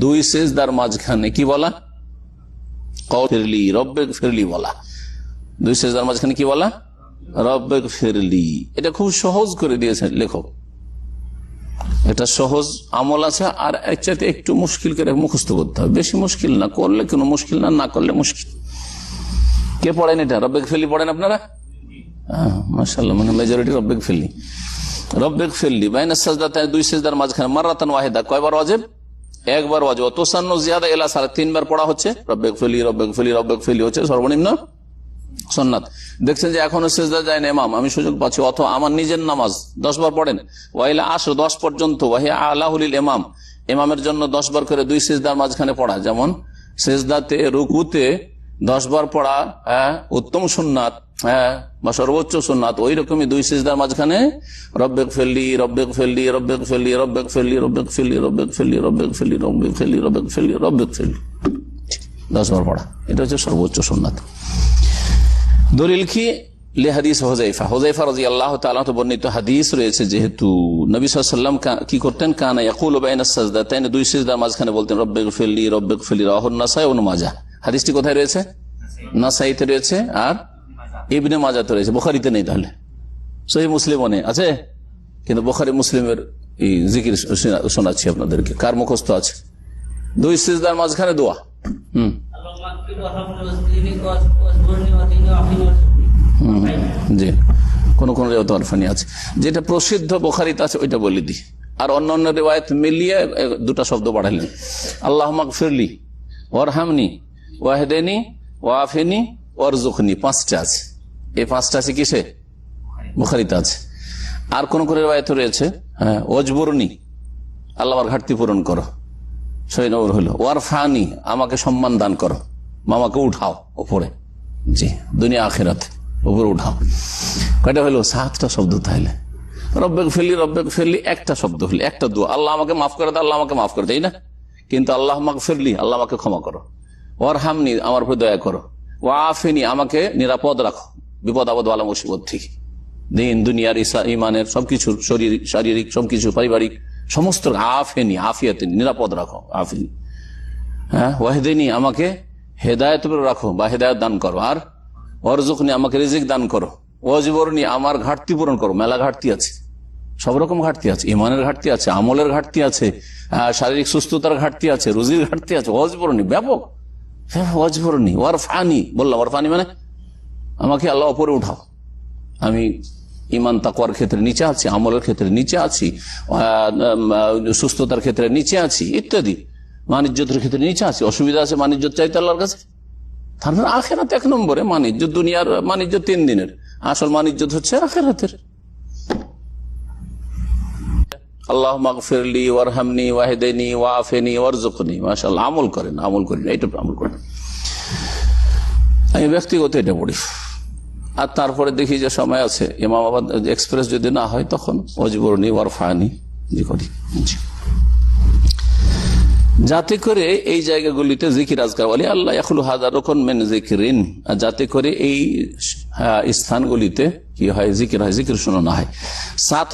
দুই সেজদার মাঝখানে কি বলা? ফিরলি রব্বে ফিরলি বলা। দুই সেজদার মাঝখানে কি বলা? রব্বে ফেরলি এটা খুব সহজ করে দিয়েছে লেখক। এটা সহজ আমল আছে আর চাইতে একটু মুশকিল করে মুখস্থ করতে হবে। বেশি মুশকিল না করলে কোনো মুশকিল না না করলে মুশকিল। কে পড়েন এটা? রব্বেক ফেলি পড়েন আপনারা? মাসাল্লাহ মানে মেজরিটি রব্বেক ফেলি রব্বেক দুই সেজদার মাঝখানে একবার জিয়াদা তিনবার পড়া হচ্ছে। রব্বেক রব্বেক হচ্ছে সর্বনিম্ন দেখছেন যে এখনও সেজদা যায় না আমি সুযোগ পাচ্ছি। অথবা আমার নিজের নামাজ দশ বার পড়েন ওয়াইলা আস দশ পর্যন্ত। ওয়াহিয়া আল্লাহুল এমাম এমামের জন্য দশ বার করে দুই সেজদার মাঝখানে পড়া। যেমন সেজদাতে রুকুতে দশ বার পড়া হ্যাঁ উত্তম সুন্নাত হ্যাঁ বা সর্বোচ্চ সুন্নাত ওই রকমই দুই সিজদার মাঝখানে রব্বেক ফেললি রব্বেক ফেললি রব্বেক ফেললি রব্বেক ফেললি রব্বেক ফেললি রব্বেক ফেললি রব্বেক ফেললি রব্বেক ফেললি রব্বেক ফেললি রব্বেক ফেললি দশ বার পড়া এটা হচ্ছে সর্বোচ্চ সুন্নাত দলিল কি লে হাদিস হোজাইফা হোজাইফা রাজি আল্লাহ তালা বর্ণিত হাদিস রয়েছে যেহেতু নবী সাল্লাম কি করতেন কানা ইয়াকুল বাইনা সাজদা তাই দুই সিজদার মাঝখানে বলতেন রব্বেক ফেললি রব্বেক ফেললি রাহুল নাসাই ও মাজা হাদিসটি কোথায় রয়েছে? নাসাইতে রয়েছে আর ইবনে মাজাতে রয়েছে। বোখারিতে নেই তাহলে। সহি মুসলিমও নেই। আছে? কিন্তু বোখারি মুসলিমের এই জিকির শোনাচ্ছি আপনাদেরকে। কার মুখস্থ আছে? দুই সিজদার মাঝখানে দোয়া। হম। জি। কোন কোন রেওয়াত অরফানি আছে। যেটা প্রসিদ্ধ বোখারিতে আছে, ওইটা বলে দিই। আর অন্য অন্য রেওয়ায়ত মিলিয়ে দুটা শব্দ বাড়াইলেন আল্লাহ ফিরলি ওরহামনি ওয়াহেদেনি, ওয়াফেনি ওয়ারজুখনি পাঁচটা আছে। এই পাঁচটা আছে কিসে? বুখারিতে আছে। আর কোন কোন রেওয়ায়ত রয়েছে? হ্যাঁ ওজবরনি আল্লাহ ঘাটতি পূরণ করো। সৈনবর হলো। ওয়ার ফানি আমাকে সম্মান দান করো। মামাকে উঠাও ওপরে জি, দুনিয়া, আখেরাত। উপরে উঠাও। কয়টা হলো? সাতটা শব্দ তাহলে রব্বেক ফেলি রব্বেক ফেললি একটা শব্দ হলি। একটা দু আল্লাহ আমাকে মাফ করে দেয় আল্লাহ আমাকে মাফ করে দেয় না? কিন্তু আল্লাহ আমাকে ফেরলি, আল্লাহ আমাকে ক্ষমা করো। ওর হামনি আমার উপর দয়া করো। ও আফেনি আমাকে নিরাপদ রাখো। বিপদ, আপদ আলা মুসিবত থেকে। দিন, দুনিয়ার ইসা, ইমানের সবকিছু, শরীর, শারীরিক, সবকিছু, পারিবারিক, সমস্ত আফেনি আফিয়াতে নিরাপদ রাখো, আফিনি। হ্যাঁ ওয়াহেদিনী, আমাকে হেদায়ত রাখো, বা হেদায়ত দান করো। আর অরজুকনি আমাকে রিজিক দান করো। ওয়াজিবরনি, আমার ঘাটতি পূরণ করো। মেলা ঘাটতি আছে। সব রকম ঘাটতি আছে। ইমানের ঘাটতি আছে, আমলের ঘাটতি আছে শারীরিক সুস্থতার ঘাটতি আছে, রুজির ঘাটতি আছে। অজবরণী ব্যাপক। অজবরণী ওয়ার ফানি বললাম ওয়ার ফানি মানে আমাকে আল্লাহ ওপরে উঠাও। আমি ইমান তাকওয়ার ক্ষেত্রে নিচে আছি, আমলের ক্ষেত্রে নিচে আছি সুস্থতার ক্ষেত্রে নিচে আছি, ইত্যাদি। মানিজ্যতের ক্ষেত্রে নিচে আছি। অসুবিধা আছে মানিজ্য চাইতে আল্লাহর কাছে? তারপরে আখেরাত এক নম্বরে মানিজ্য, দুনিয়ার মানিজ্য তিন দিনের। আসল মানিজ্য হচ্ছে আখেরাতের। আমল করেন আমল করেন এইটা আমল করেন। আমি ব্যক্তিগত এটা পড়ি। আর তারপরে দেখি যে সময় আছে, ইমামাবাদ এক্সপ্রেস যদি না হয়, তখন অজবরনি ওয়ারফানি জি করি যাতে করে এই জায়গাগুলিতে জিকির আজকার বলি আল্লাহ ইয়াকুল হাজার রকম মেন জিকিরিন। যাতে করে এই স্থানগুলিতে কি হয়, জিকির হয়, জিকির শোনানো হয়। সাত